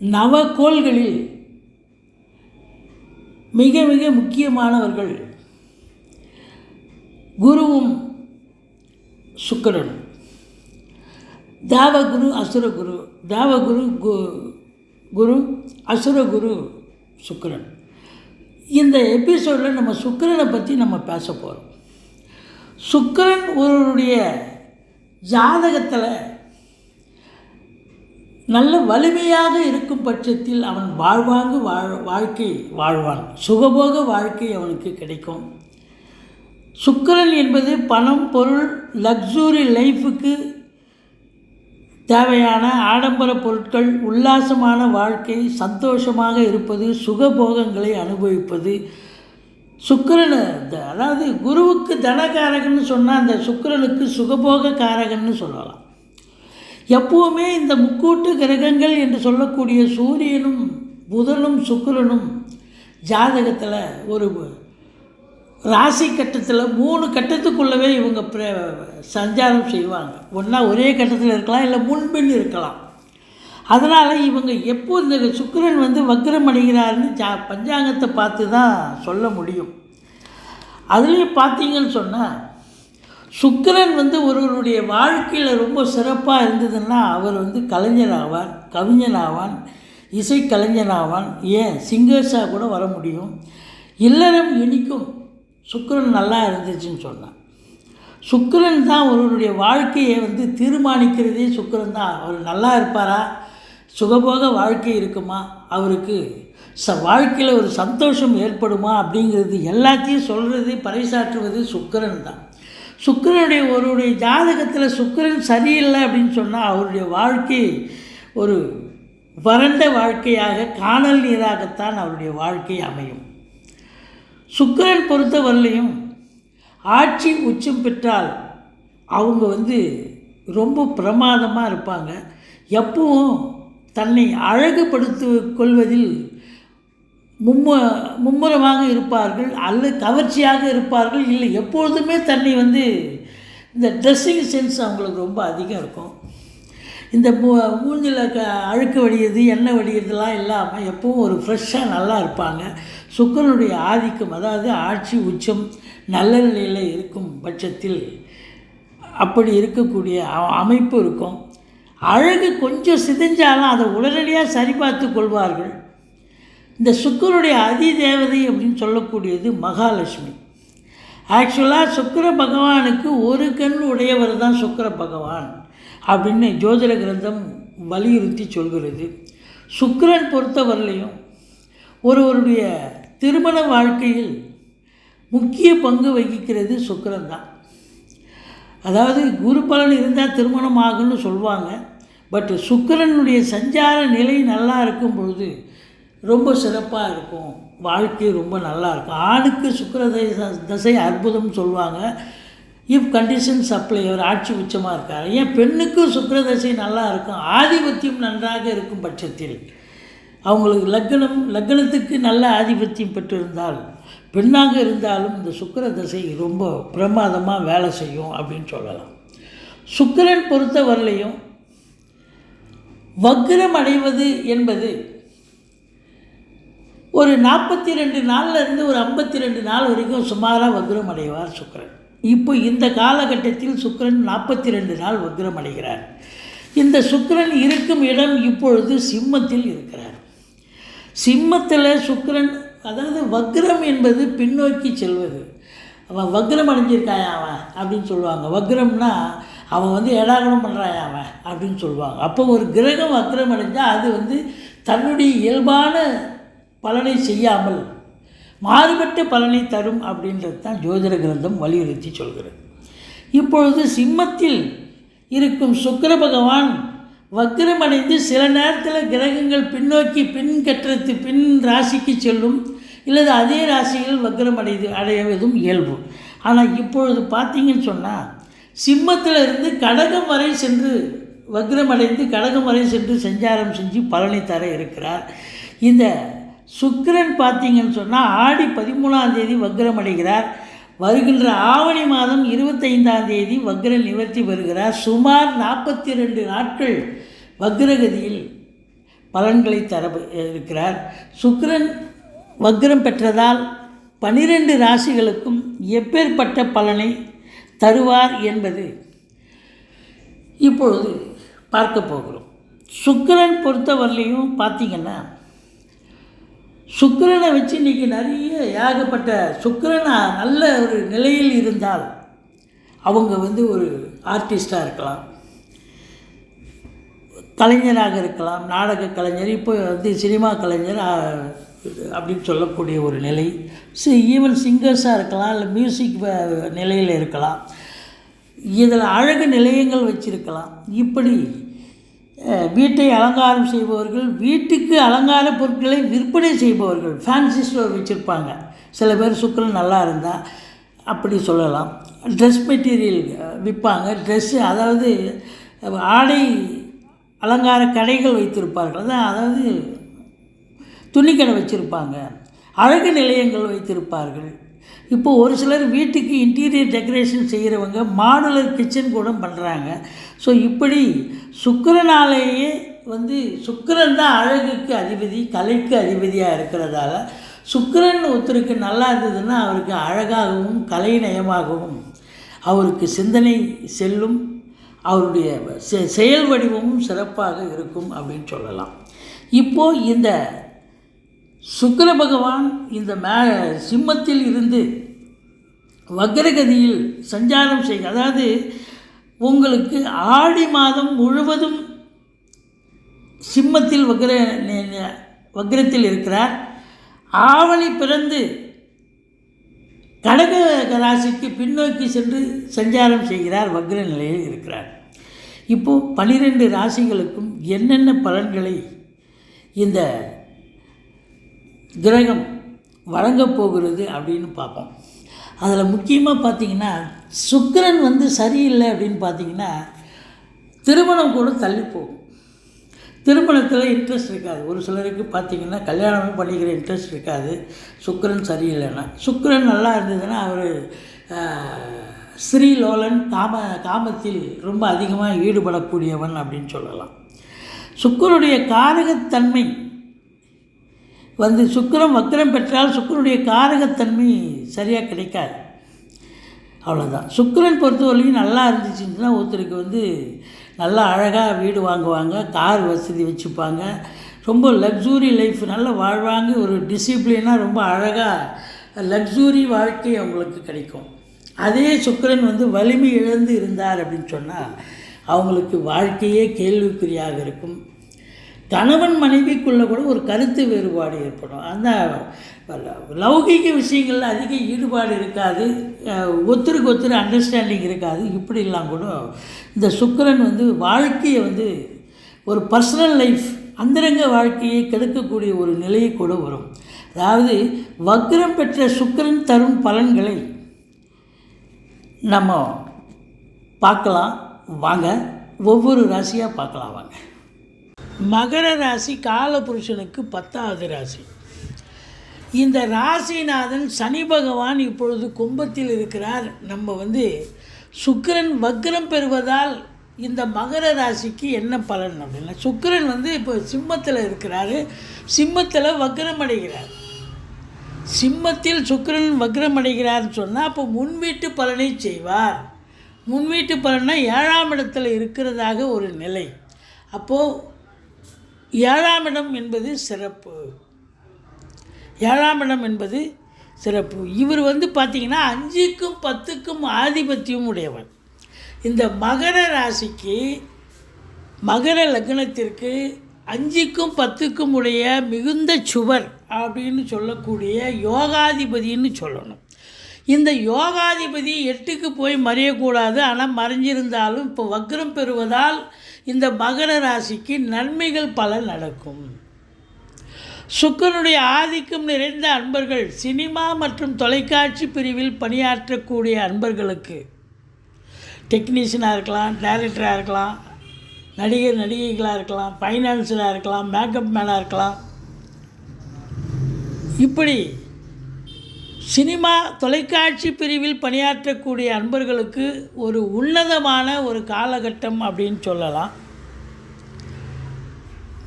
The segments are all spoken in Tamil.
நவகோள்களில் மிக மிக முக்கியமானவர்கள் குருவும் சுக்கரனும். தேவகுரு அசுரகுரு தேவகுரு கு குரு அசுரகுரு சுக்கிரன். இந்த எபிசோடில் நம்ம சுக்கிரனை பற்றி நம்ம பேச போகிறோம் சுக்கிரன் ஒருவருடைய ஜாதகத்தில் நல்ல வலிமையாக இருக்கும் பட்சத்தில் அவன் வாழ்வாங்கு வாழ் வாழ்க்கை வாழ்வான். சுகபோக வாழ்க்கை அவனுக்கு கிடைக்கும். சுக்கரன் என்பது பணம் பொருள் லக்ஸூரி லைஃபுக்கு தேவையான ஆடம்பர பொருட்கள் உல்லாசமான வாழ்க்கை சந்தோஷமாக இருப்பது சுகபோகங்களை அனுபவிப்பது. சுக்கரன் அதாவது குருவுக்கு தனகாரகன்னு சொன்னால் அந்த சுக்கரனுக்கு சுகபோக காரகன்னு சொல்லலாம். எப்போவுமே இந்த முக்கூட்டு கிரகங்கள் என்று சொல்லக்கூடிய சூரியனும் புதனும் சுக்கிரனும் ஜாதகத்தில் ஒரு ராசி கட்டத்தில் மூணு கட்டத்துக்குள்ளவே இவங்க பிர சஞ்சாரம் செய்வாங்க. ஒன்றா ஒரே கட்டத்தில் இருக்கலாம் இல்லை முன்பின் இருக்கலாம். அதனால் இவங்க எப்போ இந்த சுக்கிரன் வந்து வக்ரம் அடைகிறாருன்னு ஜா பஞ்சாங்கத்தை பார்த்து தான் சொல்ல முடியும். அதுலேயும் பார்த்தீங்கன்னு சொன்னால் சுக்கிரன் வந்து ஒருவருடைய வாழ்க்கையில் ரொம்ப சிறப்பாக இருந்ததுன்னா அவர் வந்து கலைஞர் ஆவார் கவிஞன் ஆவான் இசை கலைஞன் ஆவான் ஏன் சிங்கர்ஸாக கூட வர முடியும். இல்லறம் இனிக்கும் சுக்கரன் நல்லா இருந்துச்சுன்னு சொன்னான் சுக்கிரன் தான் ஒருவருடைய வாழ்க்கையை வந்து தீர்மானிக்கிறதே சுக்கரன் தான். அவர் நல்லா இருப்பாரா? சுகபோக வாழ்க்கை இருக்குமா? அவருக்கு ச வாழ்க்கையில் ஒரு சந்தோஷம் ஏற்படுமா அப்படிங்கிறது எல்லாத்தையும் சொல்கிறது பறைசாற்றுவது சுக்கரன் தான். சுக்கிரனுடைய ஒருவருடைய ஜாதகத்தில் சுக்கிரன் சரியில்லை அப்படின்னு சொன்னால் அவருடைய வாழ்க்கை ஒரு வறண்ட வாழ்க்கையாக காணல் நீராகத்தான் அவருடைய வாழ்க்கை அமையும். சுக்கிரன் பொறுத்தவரையிலையும் ஆட்சி உச்சம் பெற்றால் அவங்க வந்து ரொம்ப பிரமாதமாக இருப்பாங்க. எப்பவும் தன்னை அழகுபடுத்து கொள்வதில் மும்மு மும்முரமாக இருப்பார்கள் அல்லது கவர்ச்சியாக இருப்பார்கள் இல்லை எப்பொழுதுமே தன்னை வந்து இந்த ட்ரெஸ்ஸிங் சென்ஸ் அவங்களுக்கு ரொம்ப அதிகம் இருக்கும். இந்த மூ மூஞ்சில் க அழுக்கு வடியது எண்ணெய் வடிகிறதுலாம் இல்லாமல் எப்பவும் ஒரு ஃப்ரெஷ்ஷாக நல்லா இருப்பாங்க. சுக்கரனுடைய ஆதிக்கம் அதாவது ஆட்சி உச்சம் நல்ல நிலையில் இருக்கும் பட்சத்தில் அப்படி இருக்கக்கூடிய அமைப்பு இருக்கும். அழகு கொஞ்சம் சிதைஞ்சாலும் அதை உடனடியாக சரிபார்த்து கொள்வார்கள். இந்த சுக்கரனுடைய அதிதேவதை அப்படின்னு சொல்லக்கூடியது மகாலட்சுமி. ஆக்சுவலாக சுக்கிர பகவானுக்கு ஒரு கண் உடையவர் தான் சுக்கிர பகவான் அப்படின்னு ஜோதிட கிரந்தம் வலியுறுத்தி சொல்கிறது. சுக்கிரன் பொறுத்தவரையிலையும் ஒருவருடைய திருமண வாழ்க்கையில் முக்கிய பங்கு வகிக்கிறது சுக்கிரன் தான். அதாவது குரு பலன் இருந்தால் திருமணம் ஆகும்னு சொல்லுவாங்க பட் சுக்கிரனுடைய சஞ்சார நிலை நல்லா இருக்கும் பொழுது ரொம்ப சிறப்பாக இருக்கும். வாழ்க்கை ரொம்ப நல்லா இருக்கும். ஆணுக்கு சுக்கர தசை- அற்புதம் சொல்லுவாங்க. இஃப் கண்டிஷன் சப்ளை அவர் ஆட்சி உச்சமாக இருக்கார். ஏன் பெண்ணுக்கும் சுக்கிர தசை நல்லா இருக்கும்? ஆதிபத்தியம் நன்றாக இருக்கும் பட்சத்தில். அவங்களுக்கு லக்னம் லக்னத்துக்கு நல்ல ஆதிபத்தியம் பெற்றிருந்தால் பெண்ணாக இருந்தாலும் இந்த சுக்கர தசை ரொம்ப பிரமாதமாக வேலை செய்யும் அப்படின்னு சொல்லலாம். சுக்கரன் பொறுத்தவரையிலையும் வக்ரம் அடைவது என்பது ஒரு நாற்பத்தி ரெண்டு இருந்து ஒரு ஐம்பத்தி ரெண்டு நாள் வரைக்கும் சுமாராக வக்ரம் அடைவார் சுக்கரன். இப்போ இந்த காலகட்டத்தில் சுக்கரன் நாற்பத்தி ரெண்டு நாள் வக்ரம் அடைகிறார் இந்த சுக்கரன் இருக்கும் இடம் இப்பொழுது சிம்மத்தில் இருக்கிறார். சிம்மத்தில் சுக்கிரன் அதாவது வக்ரம் என்பது பின்னோக்கி செல்வது. அவன் வக்ரம் அடைஞ்சிருக்காயா அவன் அப்படின்னு சொல்லுவாங்க. வக்ரம்னா அவன் வந்து ஏடாகடம் பண்ணுறாயா அவன் அப்படின்னு சொல்லுவாங்க. அப்போ ஒரு கிரகம் வக்ரம் அடைஞ்சால் அது வந்து தன்னுடைய இயல்பான பலனை செய்யாமல் மாறுபட்ட பலனை தரும் அப்படின்றது தான் ஜோதிட கிரந்தம் வலியுறுத்தி சொல்கிறது. இப்பொழுது சிம்மத்தில் இருக்கும் சுக்கர பகவான் வக்ரமடைந்து சில நேரத்தில் கிரகங்கள் பின்னோக்கி பின் கட்டுறது பின் ராசிக்கு செல்லும் இல்லது அதே ராசியில் வக்ரமடைது அடைவதும் இயல்பு. ஆனால் இப்பொழுது பார்த்தீங்கன்னு சொன்னால் சிம்மத்தில் இருந்து கடகம் வரை சென்று வக்ரமடைந்து கடகம் வரை சென்று சஞ்சாரம் செஞ்சு பலனை தர இருக்கிறார். இந்த சுக்கிரன் பார்த்தீங்கன்னு சொன்னால் ஆடி பதிமூணாம் தேதி வக்ரமடைகிறார் வருகின்ற ஆவணி மாதம் இருபத்தைந்தாம் தேதி வக்ர நிவர்த்தி வருகிறார் சுமார் நாற்பத்தி ரெண்டு நாட்கள் வக்ரகதியில் பலன்களை தர இருக்கிறார். சுக்கிரன் வக்ரம் பெற்றதால் பனிரெண்டு ராசிகளுக்கும் எப்பேற்பட்ட பலனை தருவார் என்பது இப்பொழுது பார்க்க போகிறோம். சுக்கிரன் பொறுத்தவரையிலையும் பார்த்தீங்கன்னா சுக்கரனை வச்சு இன்றைக்கி நிறைய ஏகப்பட்ட சுக்கரனை நல்ல ஒரு நிலையில் இருந்தால் அவங்க வந்து ஒரு ஆர்டிஸ்டாக இருக்கலாம். கலைஞராக இருக்கலாம். நாடக கலைஞர் இப்போ வந்து சினிமா கலைஞர் அப்படின்னு சொல்லக்கூடிய ஒரு நிலை. சி ஈவன் சிங்கர்ஸாக இருக்கலாம் இல்லை மியூசிக் நிலையில் இருக்கலாம். இதில் அழகு நிலையங்கள் வச்சுருக்கலாம். இப்படி வீட்டை அலங்காரம் செய்பவர்கள் வீட்டுக்கு அலங்கார பொருட்களை விற்பனை செய்பவர்கள் ஃபேன்சி ஸ்டோர் வச்சுருப்பாங்க. சில பேர் சுக்கரன் நல்லா இருந்தால் அப்படி சொல்லலாம். ட்ரெஸ் மெட்டீரியல் விற்பாங்க ட்ரெஸ்ஸு அதாவது ஆடை அலங்கார கடைகள் வைத்திருப்பார்கள். அதான் அதாவது துணிக்கடை வச்சுருப்பாங்க. அழகு நிலையங்கள் வைத்திருப்பார்கள். இப்போ ஒரு சிலர் வீட்டுக்கு இன்டீரியர் டெக்கரேஷன் செய்கிறவங்க மாடுலர் கிச்சன் கூட பண்ணுறாங்க ஸோ இப்படி சுக்கிரனாலேயே வந்து சுக்கரன் தான் அழகுக்கு அதிபதி கலைக்கு அதிபதியாக இருக்கிறதால சுக்கரன் ஒருத்தருக்கு நல்லா இருந்ததுன்னா அவருக்கு அழகாகவும் கலைநயமாகவும் அவருக்கு சிந்தனை செல்லும் அவருடைய செ- செயல் வடிவமும் சிறப்பாக இருக்கும் அப்படின்னு சொல்லலாம். இப்போது இந்த சுக்கர பகவான் இந்த மே சிம்மத்தில் இருந்து வக்ரகதியில் சஞ்சாரம் செய்ய அதாவது உங்களுக்கு ஆடி மாதம் முழுவதும் சிம்மத்தில் வக்ர வக்ரத்தில் இருக்கிறார். ஆவணி பிறந்து கடக ராசிக்கு பின்னோக்கி சென்று சஞ்சாரம் செய்கிறார் வக்ர நிலையில் இருக்கிறார். இப்போது பனிரெண்டு ராசிகளுக்கும் என்னென்ன பலன்களை இந்த கிரகம் வழங்கப் போகிறது அப்படின்னு பார்ப்போம். அதில் முக்கியமாக பார்த்தீங்கன்னா சுக்கிரன் வந்து சரியில்லை அப்படின்னு பார்த்தீங்கன்னா திருமணம் கூட தள்ளி போகும். திருமணத்தில் இன்ட்ரெஸ்ட் இருக்காது. ஒரு சிலருக்கு பார்த்தீங்கன்னா கல்யாணமும் பண்ணிக்கிற இன்ட்ரெஸ்ட் இருக்காது. சுக்கிரன் சரியில்லைன்னா. சுக்கரன் நல்லா இருந்ததுன்னா அவர் ஸ்ரீலோலன் காம காமத்தில் ரொம்ப அதிகமாக ஈடுபடக்கூடியவன் அப்படின்னு சொல்லலாம். சுக்கரனுடைய காரகத்தன்மை வந்து சுக்கரம் வக்கிரம் பெற்றால் சுக்கரனுடைய காரகத்தன்மை சரியாக கிடைக்காது. அவ்வளோதான் சுக்கரன் பொறுத்தவரையும் நல்லா இருந்துச்சுன்னா ஒருத்தருக்கு வந்து நல்லா அழகாக வீடு வாங்குவாங்க கார் வசதி வச்சுப்பாங்க. ரொம்ப லக்ஸூரி லைஃப் நல்லா வாழ்வாங்க ஒரு டிசிப்ளினாக ரொம்ப அழகாக லக்ஸூரி வாழ்க்கை அவங்களுக்கு கிடைக்கும். அதே சுக்கிரன் வந்து வலிமை இழந்து இருந்தார் அப்படின்னு சொன்னால் அவங்களுக்கு வாழ்க்கையே கேள்விக்குறியாக இருக்கும். கணவன் மனைவிக்குள்ளே கூட ஒரு கருத்து வேறுபாடு ஏற்படும். அந்த லௌகிக விஷயங்களில் அதிக ஈடுபாடு இருக்காது. அஹ், ஒருத்தருக்கு அண்டர்ஸ்டாண்டிங் இருக்காது. இப்படிலாம் கூட இந்த சுக்கரன் வந்து வாழ்க்கையை வந்து ஒரு பர்சனல் லைஃப் அந்தரங்க வாழ்க்கையை கெடுக்கக்கூடிய ஒரு நிலையை கூட வரும். அதாவது வக்ரம் பெற்ற சுக்கிரன் தரும் பலன்களை நம்ம பார்க்கலாம். வாங்க. ஒவ்வொரு ராசியாக பார்க்கலாம் வாங்க. மகர ராசி காலபுருஷனுக்கு பத்தாவது ராசி. இந்த ராசிநாதன் சனி பகவான் இப்பொழுது கும்பத்தில் இருக்கிறார். நம்ம வந்து சுக்கிரன் வக்ரம் பெறுவதால் இந்த மகர ராசிக்கு என்ன பலன் அப்படின்னா சுக்கிரன் வந்து இப்போ சிம்மத்தில் இருக்கிறாரு. சிம்மத்தில் வக்ரம் அடைகிறார். சிம்மத்தில் சுக்கிரன் வக்ரம் அடைகிறார்னு சொன்னால் அப்போ முன்வீட்டு பலனை செய்வார். முன்வீட்டு பலன்னா ஏழாம் இடத்துல இருக்கிறதாக ஒரு நிலை. அப்போது ஏழாம் இடம் என்பது சிறப்பு. ஏழாம் இடம் என்பது சிறப்பு. இவர் வந்து பார்த்திங்கன்னா அஞ்சுக்கும் பத்துக்கும் ஆதிபத்தியம் உடையவர். இந்த மகர ராசிக்கு மகர லக்னத்திற்கு அஞ்சுக்கும் பத்துக்கும் உடைய மிகுந்த சுவர் அப்படின்னு சொல்லக்கூடிய யோகாதிபதின்னு சொல்லணும். இந்த யோகாதிபதி எட்டுக்கு போய் மறையக்கூடாது. ஆனால் மறைஞ்சிருந்தாலும் இப்போ வக்ரம் பெறுவதால் இந்த மகர ராசிக்கு நன்மைகள் பல நடக்கும். சுக்கனுடைய ஆதிக்கம் நிறைந்த அன்பர்கள் சினிமா மற்றும் தொலைக்காட்சி பிரிவில் பணியாற்றக்கூடிய அன்பர்களுக்கு டெக்னீஷியனாக இருக்கலாம் டைரக்டராக இருக்கலாம் நடிகர் நடிகைகளாக இருக்கலாம் ஃபைனான்ஸராக இருக்கலாம் மேக்கப் மேனாக இருக்கலாம். இப்படி சினிமா தொலைக்காட்சி பிரிவில் பணியாற்றக்கூடிய அன்பர்களுக்கு ஒரு உன்னதமான ஒரு காலகட்டம் அப்படின்னு சொல்லலாம்.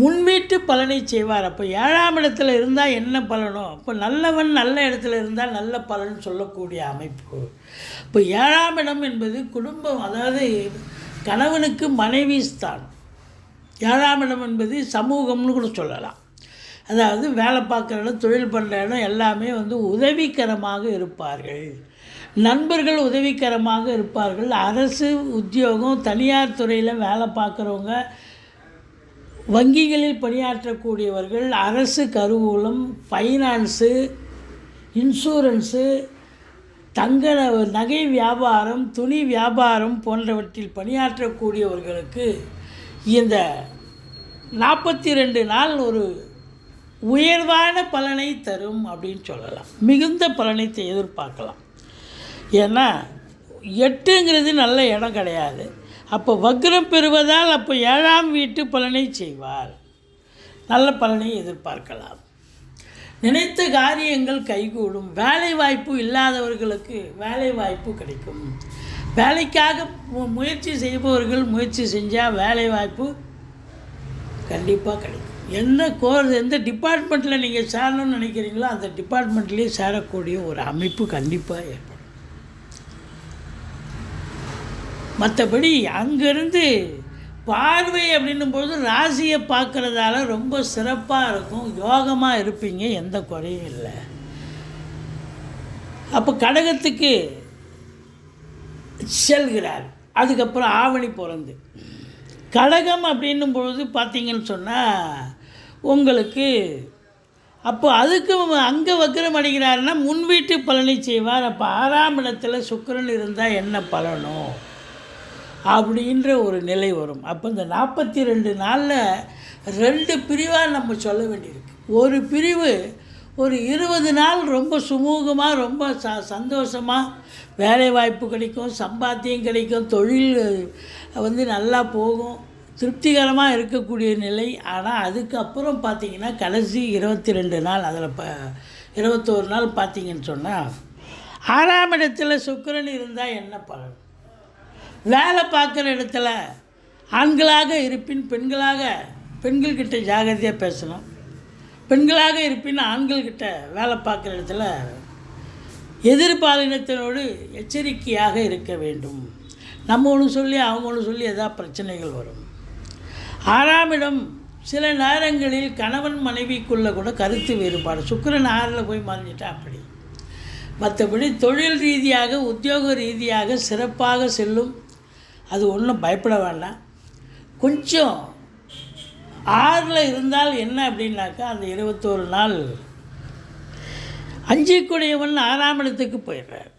முன்வீட்டு பலனை செய்வார். அப்போ ஏழாம் இடத்துல இருந்தால் என்ன பலனோ? அப்போ நல்லவன் நல்ல இடத்துல இருந்தால் நல்ல பலன் சொல்லக்கூடிய அமைப்பு. இப்போ ஏழாம் இடம் என்பது குடும்பம் அதாவது கணவனுக்கு மனைவி ஸ்தானம். ஏழாம் இடம் என்பது சமூகம்னு கூட சொல்லலாம். அதாவது வேலை பார்க்குற இடம் தொழில் பண்ணுற இடம் எல்லாமே வந்து உதவிகரமாக இருப்பார்கள். நண்பர்கள் உதவிகரமாக இருப்பார்கள். அரசு உத்தியோகம் தனியார் துறையில் வேலை பார்க்குறவங்க வங்கிகளில் பணியாற்றக்கூடியவர்கள் அரசு கருவூலம் ஃபைனான்ஸு இன்சூரன்ஸு தங்க நகை வியாபாரம் துணி வியாபாரம் போன்றவற்றில் பணியாற்றக்கூடியவர்களுக்கு இந்த நாற்பத்தி ரெண்டு நாள் ஒரு உயர்வான பலனை தரும் அப்படின்னு சொல்லலாம். மிகுந்த பலனை எதிர்பார்க்கலாம். ஏன்னா எட்டுங்கிறது நல்ல இடம் கிடையாது. அப்போ வக்ரம் பெறுவதால் அப்போ ஏழாம் வீட்டு பலனை செய்வார். நல்ல பலனை எதிர்பார்க்கலாம். நினைத்த காரியங்கள் கைகூடும். வேலை வாய்ப்பு இல்லாதவர்களுக்கு வேலை வாய்ப்பு கிடைக்கும். வேலைக்காக முயற்சி செய்பவர்கள் முயற்சி செஞ்சால் வேலை வாய்ப்பு கண்டிப்பாக கிடைக்கும். எந்த கோர்ஸ் எந்த டிபார்ட்மெண்ட்டில் நீங்கள் சேரணும்னு நினைக்கிறீங்களோ அந்த டிபார்ட்மெண்ட்லேயே சேரக்கூடிய ஒரு அமைப்பு கண்டிப்பாக ஏற்படும். மற்றபடி அங்கேருந்து பார்வை அப்படின்னும் போது ராசியை பார்க்குறதால ரொம்ப சிறப்பாக இருக்கும். யோகமாக இருப்பீங்க எந்த குறையும் இல்லை. அப்போ கடகத்துக்கு செல்கிறார். அதுக்கப்புறம் ஆவணி பிறந்து. கடகம் அப்படின்னும் பொழுது பார்த்தீங்கன்னு சொன்னால் உங்களுக்கு. அப்போ அதுக்கு அங்கே வக்கரம் அடைகிறாருன்னா முன்வீட்டு பலனை செய்வார். அப்போ ஆறாம் இடத்துல சுக்கரன் இருந்தால் என்ன பலனோ? அப்படின்ற ஒரு நிலை வரும். அப்போ இந்த நாற்பத்தி ரெண்டு நாளில் ரெண்டு பிரிவாக நம்ம சொல்ல வேண்டியிருக்கு. ஒரு பிரிவு ஒரு இருபது நாள் ரொம்ப சுமூகமாக ரொம்ப ச சந்தோஷமாக வேலை வாய்ப்பு கிடைக்கும் சம்பாத்தியம் கிடைக்கும் தொழில் வந்து நல்லா போகும். திருப்திகரமாக இருக்கக்கூடிய நிலை. ஆனால் அதுக்கப்புறம் பார்த்தீங்கன்னா கடைசி இருபத்தி ரெண்டு நாள் அதில் ப இருபத்தோரு நாள் பார்த்தீங்கன்னு சொன்னால் ஆறாம் இடத்துல சுக்கிரன் இருந்தால் என்ன பலன்? வேலை பார்க்குற இடத்துல ஆண்களாக இருப்பின் பெண்களாக பெண்கள்கிட்ட ஜாகிரதையாக பேசணும். பெண்களாக இருப்பின் ஆண்கள்கிட்ட வேலை பார்க்குற இடத்துல எதிர்பாலினத்தினோடு எச்சரிக்கையாக இருக்க வேண்டும். நம்ம ஒன்று சொல்லி அவங்க ஒன்று சொல்லி எதாவது பிரச்சனைகள் வரும். ஆறாம் இடம் சில நேரங்களில் கணவன் மனைவிக்குள்ள கூட கருத்து வேறுபாடு. சுக்கிரன் ஆறில் போய் மறைஞ்சிட்டா அப்படி. மற்றபடி தொழில் ரீதியாக உத்தியோக ரீதியாக சிறப்பாக செல்லும். அது ஒன்றும் பயப்பட வேண்டாம். கொஞ்சம் ஆறில் இருந்தால் என்ன அப்படின்னாக்கா அந்த இருபத்தோரு நாள் அஞ்சிக்குடையவன் ஆறாம் இடத்துக்கு போயிடுறார்.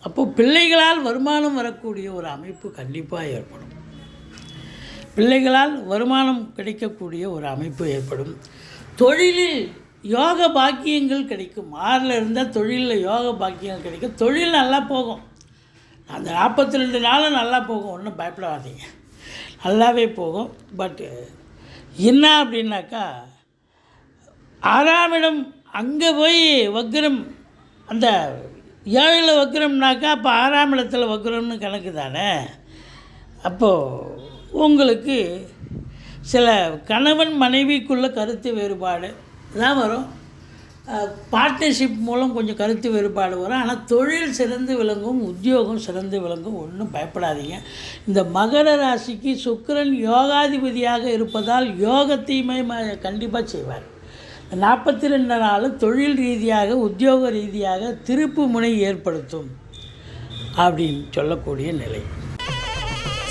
அப்போது பிள்ளைகளால் வருமானம் வரக்கூடிய ஒரு அமைப்பு கண்டிப்பாக ஏற்படும். பிள்ளைகளால் வருமானம் கிடைக்கக்கூடிய ஒரு அமைப்பு ஏற்படும். தொழிலில் யோக பாக்கியங்கள் கிடைக்கும். ஆறில் இருந்தால் தொழிலில் யோக பாக்கியங்கள் கிடைக்கும். தொழில் நல்லா போகும். அந்த நாற்பத்தி ரெண்டு நாளும் நல்லா போகும். ஒன்றும் பயப்படாதீங்க. நல்லாவே போகும். பட்டு என்ன அப்படின்னாக்கா ஆறாம் இடம் அங்கே போய் வக்ரம் அந்த ஏழில் வக்ரம்னாக்கா அப்போ ஆறாம் இடத்துல வக்ரம்னு கணக்கு தானே? அப்போது உங்களுக்கு சில கணவன் மனைவிக்குள்ள கருத்து வேறுபாடு தான் வரும். பார்ட்னர்ஷிப் மூலம் கொஞ்சம் கருத்து வேறுபாடு வரும். ஆனால் தொழில் சிறந்து விளங்கும் உத்தியோகம் சிறந்து விளங்கும் ஒன்றும் பயப்படாதீங்க. இந்த மகர ராசிக்கு சுக்கரன் யோகாதிபதியாக இருப்பதால் யோகத்தையுமே கண்டிப்பாக செய்வார். நாற்பத்தி ரெண்டு நாள் தொழில் ரீதியாக உத்தியோக ரீதியாக திருப்பு முனை ஏற்படுத்தும் அப்படின்னு சொல்லக்கூடிய நிலை.